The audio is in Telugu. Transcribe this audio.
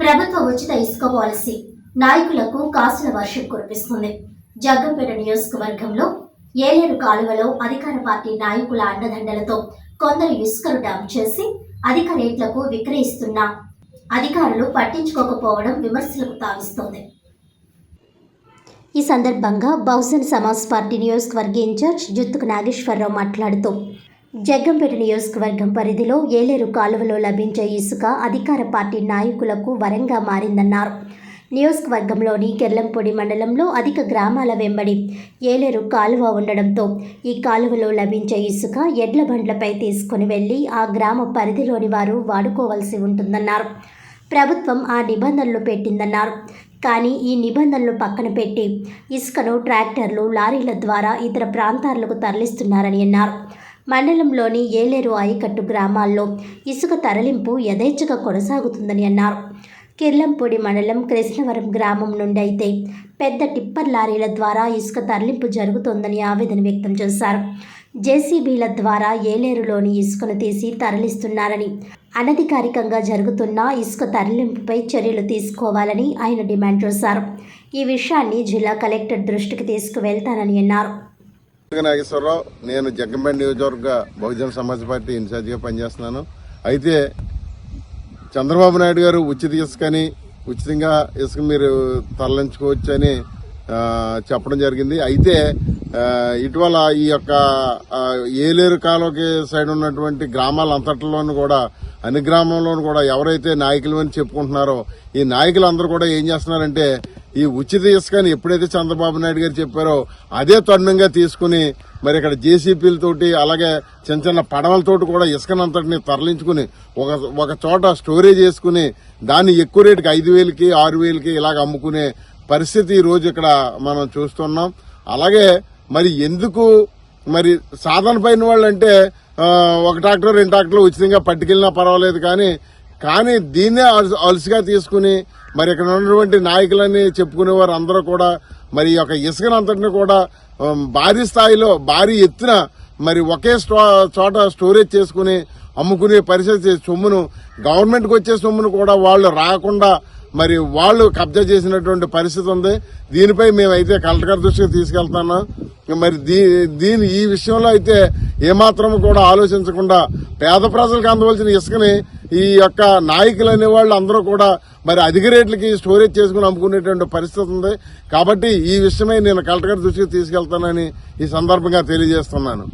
ప్రభుత్వ ఉచిత ఇసుక పాలసీ నాయకులకు కాసుల వర్షం కురిపిస్తుంది. జగ్గంపేట నియోజకవర్గంలో ఏలేరు కాలువలో అధికార పార్టీ నాయకుల అండదండలతో కొందరు ఇసుకను డంప్ చేసి అధిక రేట్లకు విక్రయిస్తున్న అధికారులు పట్టించుకోకపోవడం విమర్శలకు తావిస్తోంది. ఈ సందర్భంగా బహుజన్ సమాజ్ పార్టీ నియోజకవర్గ ఇన్ఛార్జ్ జుత్తుకు నాగేశ్వరరావు మాట్లాడుతూ జగ్గంపేట నియోజకవర్గం పరిధిలో ఏలేరు కాలువలో లభించే ఇసుక అధికార పార్టీ నాయకులకు వరంగా మారిందన్నారు. నియోజకవర్గంలోని కెర్లంపొడి మండలంలో అధిక గ్రామాల వెంబడి ఏలేరు కాలువ ఉండడంతో ఈ కాలువలో లభించే ఇసుక ఎడ్ల బండ్లపై తీసుకుని వెళ్ళి ఆ గ్రామ పరిధిలోని వారు వాడుకోవాల్సి ఉంటుందన్నారు. ప్రభుత్వం ఆ నిబంధనలు పెట్టిందన్నారు. కానీ ఈ నిబంధనలు పక్కన పెట్టి ఇసుకను ట్రాక్టర్లు లారీల ద్వారా ఇతర ప్రాంతాలకు తరలిస్తున్నారని అన్నారు. మండలంలోని ఏలేరు ఆయకట్టు గ్రామాల్లో ఇసుక తరలింపు యథేచ్ఛగా కొనసాగుతుందని అన్నారు. కిర్లంపూడి మండలం కృష్ణవరం గ్రామం నుండి అయితే పెద్ద టిప్పర్ లారీల ద్వారా ఇసుక తరలింపు జరుగుతోందని ఆవేదన వ్యక్తం చేశారు. జేసీబీల ద్వారా ఏలేరులోని ఇసుకను తీసి తరలిస్తున్నారని అనధికారికంగా జరుగుతున్న ఇసుక తరలింపుపై చర్యలు తీసుకోవాలని ఆయన డిమాండ్ చేశారు. ఈ విషయాన్ని జిల్లా కలెక్టర్ దృష్టికి తీసుకువెళ్తానని అన్నారు. నాగేశ్వరరావు నేను జగ్గంపేట నియోజకవర్గ బహుజన సమాజ్ పార్టీ ఇన్ఛార్జిగా పనిచేస్తున్నాను. అయితే చంద్రబాబు నాయుడు గారు ఉచిత ఇసుకని ఉచితంగా ఇసుక మీరు తరలించుకోవచ్చు అని చెప్పడం జరిగింది. అయితే ఇటీవల ఈ యొక్క ఏలేరు కాలువకి సైడ్ ఉన్నటువంటి గ్రామాలంతటిలోనూ కూడా అన్ని గ్రామంలోనూ కూడా ఎవరైతే నాయకులు అని చెప్పుకుంటున్నారో ఈ నాయకులందరూ కూడా ఏం చేస్తున్నారంటే ఈ ఉచిత ఇసుకని ఎప్పుడైతే చంద్రబాబు నాయుడు గారు చెప్పారో అదే తరుణంగా తీసుకుని మరి ఇక్కడ జేసీపీలతోటి అలాగే చిన్న చిన్న పడవలతోటి కూడా ఇసుకనంతటిని తరలించుకుని ఒక ఒక చోట స్టోరేజ్ చేసుకుని దాన్ని ఎక్కువ రేటుకి ఐదు వేలకి ఆరు వేలకి ఇలాగ అమ్ముకునే పరిస్థితి ఈరోజు రోజు ఇక్కడ మనం చూస్తున్నాం. అలాగే మరి ఎందుకు మరి సాధన పైన వాళ్ళంటే ఒక ట్రాక్టర్ రెండు ట్రాక్టర్లు ఉచితంగా పట్టుకెళ్ళినా పర్వాలేదు కానీ కానీ దీన్నే అలసిగా తీసుకుని మరి ఇక్కడ ఉన్నటువంటి నాయకులని చెప్పుకునేవారు అందరూ కూడా మరి ఈ యొక్క ఇసుకనంతటిని కూడా భారీ స్థాయిలో భారీ ఎత్తున మరి ఒకే స్టో- చోట స్టోరేజ్ చేసుకుని అమ్ముకునే పరిస్థితి సొమ్మును గవర్నమెంట్కి వచ్చే సొమ్మును కూడా వాళ్ళు రాకుండా మరి వాళ్ళు కబ్జా చేసినటువంటి పరిస్థితి ఉంది. దీనిపై మేమైతే కలెక్టర్ దృష్టికి తీసుకెళ్తున్నాం మరి దీ దీని ఈ విషయంలో అయితే ఏమాత్రం కూడా ఆలోచించకుండా పేద ప్రజలకు అందవలసిన ఇసుకని ఈ యొక్క నాయకులు అనే వాళ్ళు అందరూ కూడా మరి అధిక రేట్లకి స్టోరేజ్ చేసుకుని అమ్ముకునేటువంటి పరిస్థితి ఉంది. కాబట్టి ఈ విషయమై నేను కలెక్టర్ గారి దృష్టికి తీసుకెళ్తానని ఈ సందర్భంగా తెలియజేస్తున్నాను.